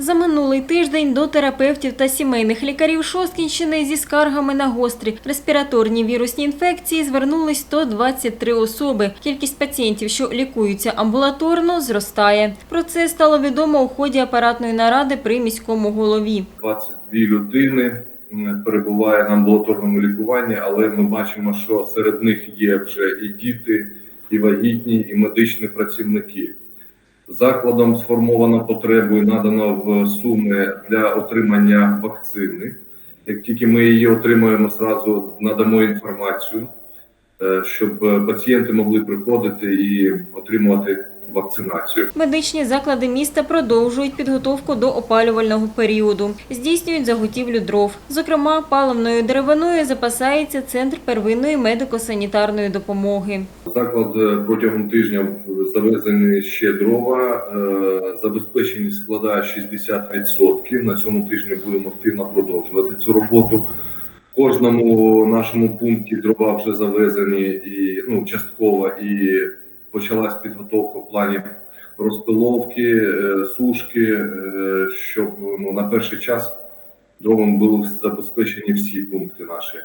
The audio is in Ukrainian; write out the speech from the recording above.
За минулий тиждень до терапевтів та сімейних лікарів Шосткінщини зі скаргами на гострі респіраторні вірусні інфекції звернулись 123 особи. Кількість пацієнтів, що лікуються амбулаторно, зростає. Про це стало відомо у ході апаратної наради при міському голові. 22 людини перебуває на амбулаторному лікуванні, але ми бачимо, що серед них є вже і діти, і вагітні, і медичні працівники. Закладом сформовано потребу і надано в суми для отримання вакцини. Як тільки ми її отримаємо, зразу надамо інформацію, е, щоб пацієнти могли приходити і отримувати вакцинацію. Медичні заклади міста продовжують підготовку до опалювального періоду. Здійснюють заготівлю дров. Зокрема, паливною деревиною запасається центр первинної медико-санітарної допомоги. Заклад е, протягом тижня завезені ще дрова. е, Забезпеченість складає 60%. На цьому тижні будемо активно продовжувати цю роботу. В кожному нашому пункті дрова вже завезені і ну частково і почалась підготовка в плані розпиловки, е, сушки, е, щоб ну на перший час дровом були забезпечені всі пункти наші.